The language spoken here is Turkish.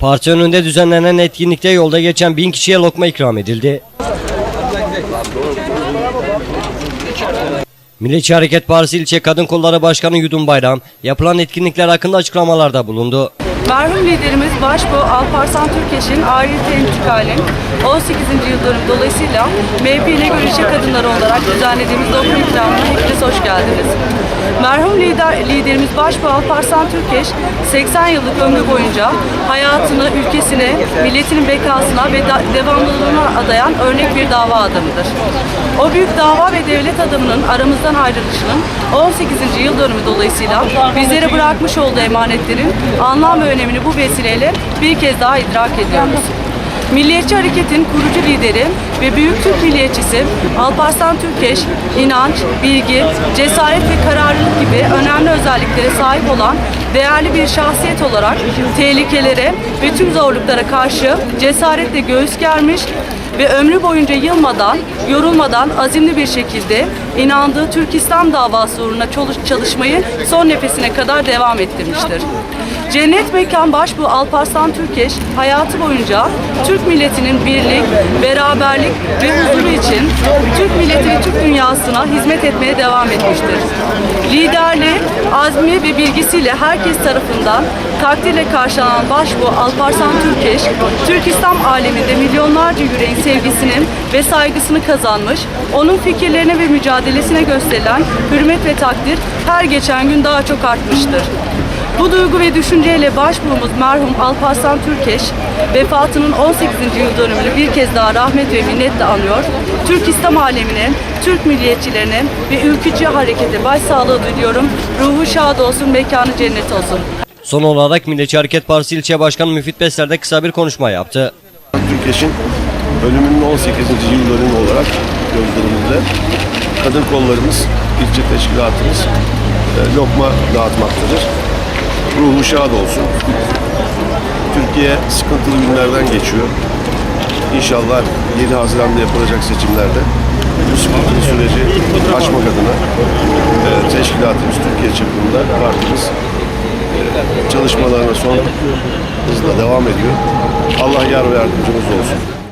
Parti önünde düzenlenen etkinlikte yolda geçen bin kişiye lokma ikram edildi. Milliyetçi Hareket Partisi İlçe Kadın Kolları Başkanı Yudum Bayram yapılan etkinlikler hakkında açıklamalarda bulundu. Merhum liderimiz Başbuğ Alparslan Türkeş'in ahirete intikalin 18. yıl dolayısıyla MHP'ne göre işe kadınları olarak düzenlediğimiz doktor ikramına hepiniz. Merhum lider, liderimiz Başbuğ Alparslan Türkeş 80 yıllık ömrü boyunca hayatını ülkesine, milletinin bekasına ve devamlılığına adayan örnek bir dava adamıdır. O büyük dava ve devlet adamının aramızdan ayrılışının 18. yıl dönümü dolayısıyla bizlere bırakmış olduğu emanetlerin anlam ve önemini bu vesileyle bir kez daha idrak ediyoruz. Milliyetçi Hareket'in kurucu lideri ve büyük Türk milliyetçisi Alparslan Türkeş, inanç, bilgi, cesaret ve kararlılık gibi önemli özelliklere sahip olan değerli bir şahsiyet olarak tehlikelere ve tüm zorluklara karşı cesaretle göğüs germiş ve ömrü boyunca yılmadan, yorulmadan azimli bir şekilde inandığı Türk İslam davası uğruna çalış- çalışmayı son nefesine kadar devam ettirmiştir. Cennet Mekan Başbuğ Alparslan Türkeş hayatı boyunca Türk milletinin birlik, beraberlik ve huzuru için Türk milleti ve Türk dünyasına hizmet etmeye devam etmiştir. Liderliği, azmi ve bilgisiyle herkes tarafından takdirle karşılanan Başbuğ Alparslan Türkeş, Türk İslam aleminde milyonlarca yüreğin sevgisini ve saygısını kazanmış, onun fikirlerine ve mücadelesine gösterilen hürmet ve takdir her geçen gün daha çok artmıştır. Bu duygu ve düşünceyle başbuğumuz merhum Alparslan Türkeş vefatının 18. yıl dönümünü bir kez daha rahmet ve minnetle anıyor. Türk İslam alemine, Türk milliyetçilerine ve ülkücü harekete başsağlığı diliyorum. Ruhu şad olsun, mekanı cennet olsun. Son olarak Milliyetçi Hareket Partisi İlçe Başkanı Müfit Besler de kısa bir konuşma yaptı. Türkeş'in ölümünün 18. yıl dönümü olarak gözlerimizde kadın kollarımız, ilçe teşkilatımız e, lokma dağıtmaktadır. Ruhu şad olsun. Türkiye sıkıntılı günlerden geçiyor. İnşallah 7 Haziran'da yapılacak seçimlerde bu sıkıntılı süreci aşmak adına e, teşkilatımız Türkiye çapında partimiz e, çalışmalarına son hızla devam ediyor. Allah yar ve yardımcımız olsun.